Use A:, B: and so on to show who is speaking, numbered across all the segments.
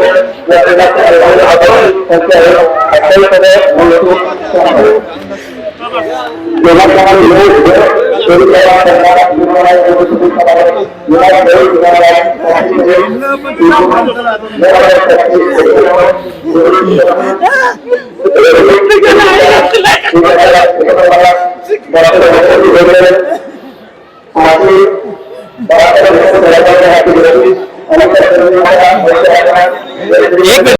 A: तुम्ही बोला काय सांगाल अतिशय गडारण झाले अशा प्रकारची तुमची एक काय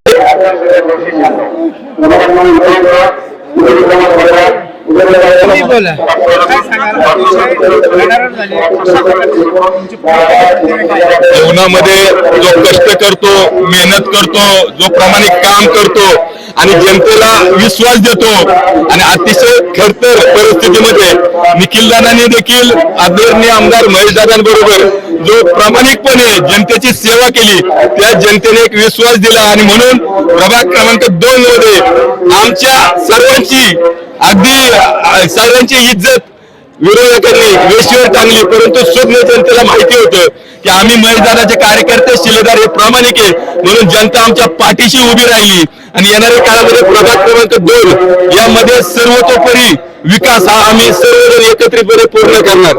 B: जीवनामध्ये जो कष्ट करतो मेहनत करतो जो प्रामाणिक काम करतो आणि जनतेला विश्वास देतो. आणि अतिशय खरतर परिस्थितीमध्ये निखिल दादांनी देखील आदरणीय आमदार महेश दादांबरोबर जो प्रामाणिकपणे जनतेची सेवा केली त्या जनतेने एक विश्वास दिला. आणि म्हणून प्रभाग क्रमांक दोन मध्ये आमच्या सर्वांची अगदी सर्वांची इज्जत विरोधकांनी वेशीवर टांगली. परंतु सुज्ञ जनतेला माहिती होतं की आम्ही महेशदाराचे कार्यकर्ते शिलेदार हे प्रामाणिक आहे. म्हणून जनता आमच्या पाठीशी उभी राहिली. आणि येणाऱ्या काळामध्ये प्रभाग क्रमांक दोन यामध्ये सर्वतोपरी विकास हा आम्ही सर्वजण एकत्रितपणे पूर्ण करणार.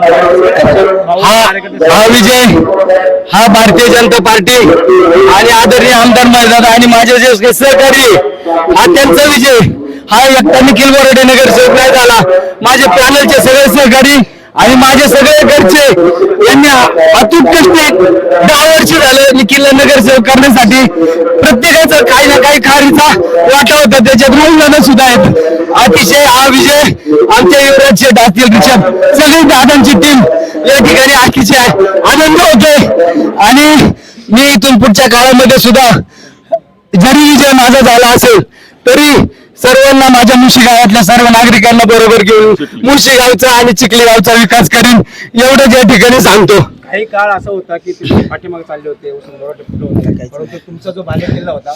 C: हा हा विजय हा भारतीय जनता पार्टी आणि आदरणीय आमदार मर्यादा आणि माझे जे सहकारी हा त्यांचा विजय. हा एकटा निखिल बोराडे नगरसेवक नाही झाला. माझे पॅनलचे सगळे सहकारी आणि माझे सगळे घरचे यांनी अतूट कष्ट दहा वर्ष झालं निखिल नगरसेवक करण्यासाठी. प्रत्येकाचा काही ना काही खारीचा वाटा होता त्याच्यात मुलांना सुद्धा आहेत. अतिशय हा विजय आमच्या युवराज शेठ असतील रिषभ सगळी दादांची टीम या ठिकाणी अतिशय आनंद होतोय. आणि मी इथून पुढच्या काळामध्ये सुद्धा जरी विजय माझा झाला असेल तरी सर्वांना माझ्या मुशी गावातल्या सर्व नागरिकांना बरोबर घेऊन मुशी गावचा आणि चिखली गावचा विकास करीन एवढंच या ठिकाणी सांगतो.
A: काही काळ असा होता की तुम्ही पाठीमागे चालले होते परंतु तुमचा जो बाल्य किल्ला होता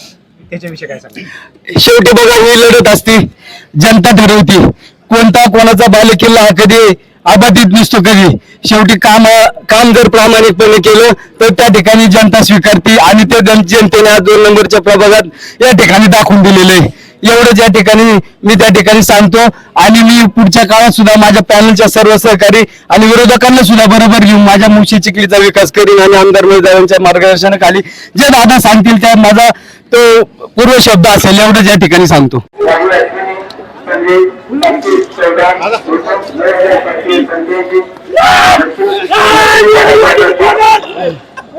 A: त्याच्याविषयी काय सांगा
C: शेवटी बघा ही लढत असती. जनता ठरवती. कोणता कोणाचा बालेकिल्ला हा कधी अबाधित नसतो कधी. शेवटी काम काम जर प्रामाणिकपणे केलं तर त्या ठिकाणी जनता स्वीकारते आणि ते जन जनतेने आज दोन नंबरच्या प्रभागात या ठिकाणी दाखवून दिलेलं एवढं ज्या ठिकाणी मी त्या ठिकाणी सांगतो आणि मी पुढच्या काळात सुद्धा माझ्या पॅनलच्या सर्व सहकारी आणि विरोधकांना सुद्धा बरोबर घेऊन माझ्या मुशी चिखलीचा विकास करीन आणि आमदार यांच्या मार्गदर्शनाखाली जे दादा सांगतील त्या माझा तो पूर्व शब्द असेल एवढंच या ठिकाणी सांगतो.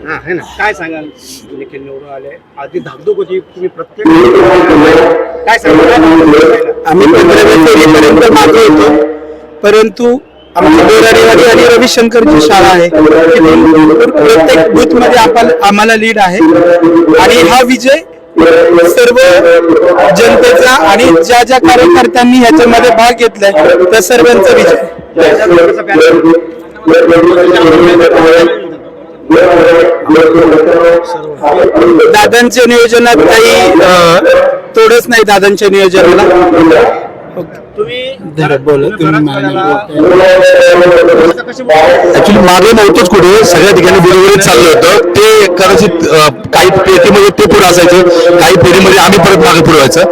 A: हा है ना? काय सांगाल? निखिल निवडून आले आधी धाकधूक होती तुम्ही प्रत्येक काय
D: आम्ही पंधरा फेरीपर्यंत मागे होतो परंतु आमची बोराडेवाडी आणि रविशंकरची शाळा आहे प्रत्येक बूथमध्ये आपण आम्हाला लीड आहे आणि हा विजय सर्व जनतेचा आणि ज्या ज्या कार्यकर्त्यांनी ह्याच्यामध्ये भाग घेतलाय त्या सर्वांचा विजय दादांच्या नियोजनात काही तोडच नाही दादांच्या नियोजनाला?
A: तुम्ही
D: बोला तुम्ही
A: कशी बोलता?
B: ऍक्च्युली मागे नव्हतंच कुठे. सगळ्या ठिकाणी बरोबरच चाललं होतं. ते कदाचित काही पेटीमध्ये ते पुढे असायचं काही फेरीमध्ये आम्ही परत मागे पुढे व्हायचं.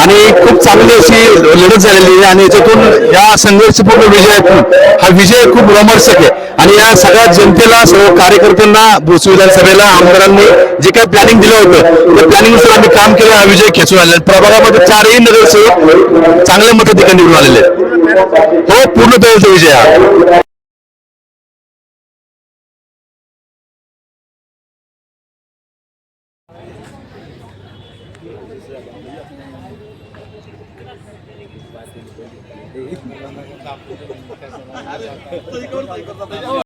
C: आणि खूप चांगली अशी लढत झालेली आहे. आणि याच्यातून या संघर्षपूर्ण विजयातून हा विजय खूप रोमर्षक आहे. आणि या सगळ्या जनतेला सर्व कार्यकर्त्यांना भोसरी विधानसभेला आमदारांनी जे काही प्लॅनिंग दिलं होतं त्या प्लॅनिंगनुसार आम्ही काम केलं हा विजय खेचून आलेला आहे. प्रभागामध्ये चारही नगरसेवक चांगल्या मताधिकारी निवडून आलेले हो पूर्ण तयारीचा विजय हा এই